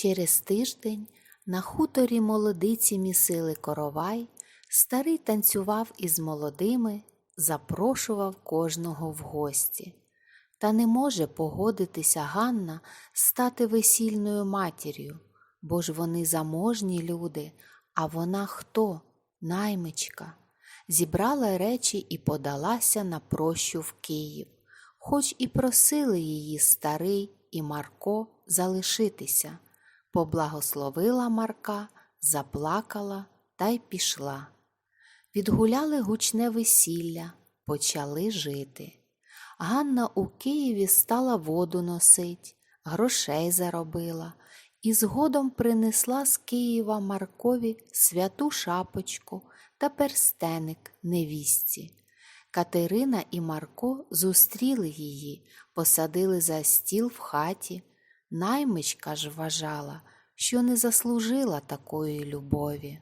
Через тиждень на хуторі молодиці місили коровай, старий танцював із молодими, запрошував кожного в гості. Та не може погодитися Ганна стати весільною матір'ю, бо ж вони заможні люди, а вона хто? Наймичка. Зібрала речі і подалася на прощу в Київ, хоч і просили її старий і Марко залишитися. Поблагословила Марка, заплакала та й пішла. Відгуляли гучне весілля, почали жити. Ганна у Києві стала воду носить, грошей заробила і згодом принесла з Києва Маркові святу шапочку та перстеник невістці. Катерина і Марко зустріли її, посадили за стіл в хаті. Наймичка ж вважала, що не заслужила такої любові.